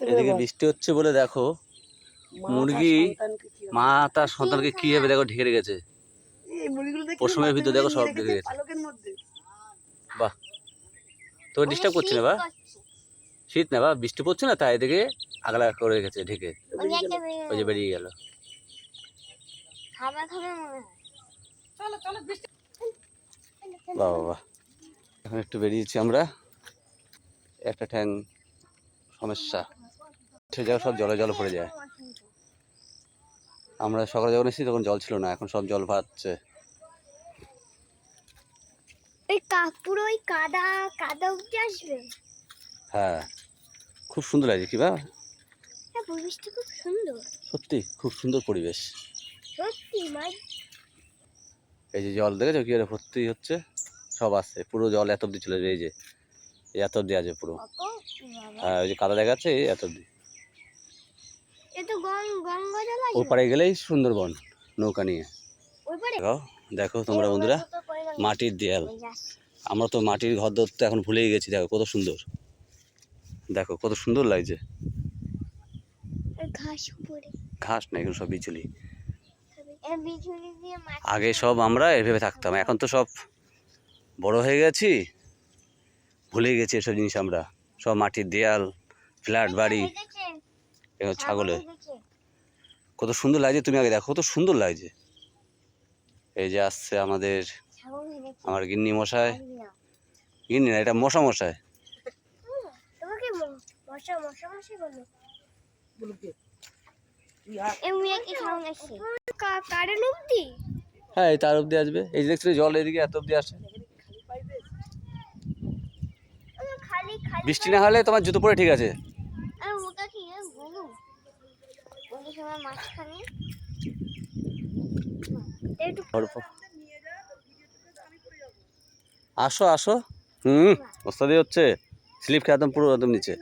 এদিকে বৃষ্টি হচ্ছে বলে দেখো মুরগি মা তার সন্তানকে কি ভাবে দেখো ঢেকে রেখেছে। পশমের ভিতর দেখো সব ঢেকে গেছে। বাহ। তোকে ডিস্টার্ব করছে না বা? শীত না বা বৃষ্টি পড়ছে না তাই এদিকে আগলা করে রেখেছে ঢেকে। ওই যে বেরিয়ে গেল। খাবার খাবে চলো চলো বৃষ্টি। বাহ বাহ বাহ। এখন একটু বেরিয়েছি আমরা। একটা ঠ্যাং সমস্যা। সে জায়গা সব জলে জল পড়ে যায়। আমরা সকালে যখন এসেছি তখন জল ছিল না এখন সব জল ভাচ্ছে ওই কাপুর ওই কাদা কাদা উঠে আসবে? হ্যাঁ। খুব সুন্দর লাগছে কি বা? হ্যাঁ পরিবেশটা খুব সুন্দর। সত্যি খুব সুন্দর পরিবেশ। সত্যি মাই এই যে জল দেখেছ কি ভর্তি হচ্ছে? সব আসছে পুরো জল এত অব্দি চলে যায় এই যে এই এত অব্দি আছে পুরো। হ্যাঁ ওই যে কাদা দেখাচ্ছে এই এত অব্দি এ তো গং গঙ্গা জল আছে ওপারে গেলেই সুন্দরবন নৌকা নিয়ে। দেখো দেখো তোমরা বন্ধুরা মাটির দেয়াল। আমরা তো মাটির ঘর ধরতে এখন ভুলেই গেছি দেখো কত সুন্দর। দেখো কত সুন্দর লাগছে। ঘাস না এগুলো সব বিচুলি। বিজুলি আগে সব আমরা এভাবে থাকতাম এখন তো সব বড় হয়ে গেছি ভুলে গেছি এসব জিনিস আমরা। সব মাটির দেয়াল ফ্ল্যাট বাড়ি দেখেছে এগুলো ছাগলে দেখেছে কত সুন্দর লাগছে তুমি আগে দেখো, কত সুন্দর লাগছে। এই যে আসছে আমাদের আমার গিন্নি মশাই। গিন্নি না, এটা মশা মশাই। হ্যাঁ এই তার অব্দি আসবে। এই যে দেখছ জল এদিকে এত অব্দি আসে। বৃষ্টি না হলে তোমার জুতো পরে ঠিক আছে। মাঝখানে। আসো আসো। হুম ওস্তাদি হচ্ছে। স্লিপ খেয়ে একদম পুরো একদম নিচে।